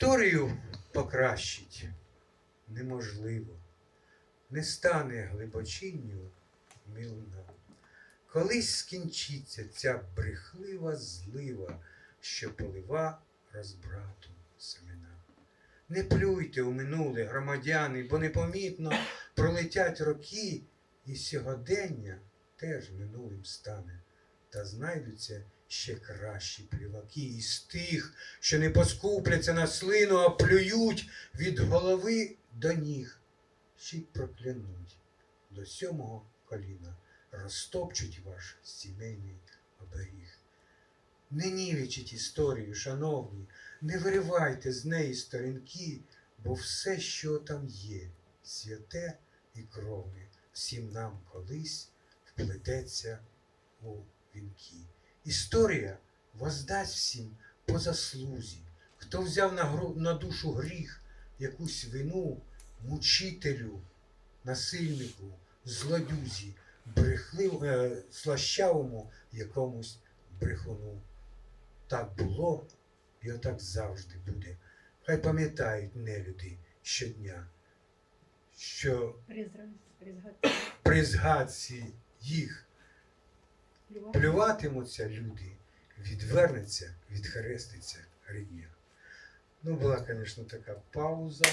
Історію покращить неможливо, не стане глибочинню мілна. Колись скінчиться ця брехлива злива, що полива розбрату семена. Не плюйте у минуле, громадяни, бо непомітно пролетять роки, і сьогодення теж минулим стане. Та знайдуться ще кращі пліваки із тих, що не поскупляться на слину, а плюють від голови до ніг, ще й проклянуть до сьомого коліна, розтопчуть ваш сімейний оберіг. Не нівечіть історію, шановні, не виривайте з неї сторінки, бо все, що там є, святе і кровне, всім нам колись вплететься у вінки. Історія воздасть всім по заслузі, хто взяв на, гру, на душу гріх, якусь вину мучителю, насильнику, злодюзі, брехлив, е, слащавому якомусь брехуну. Так було і отак завжди буде. Хай пам'ятають нелюди щодня, що при згадці їх. Плюватимуться люди, відвернеться, відхреститься рідня. Ну, була, звісно, така пауза.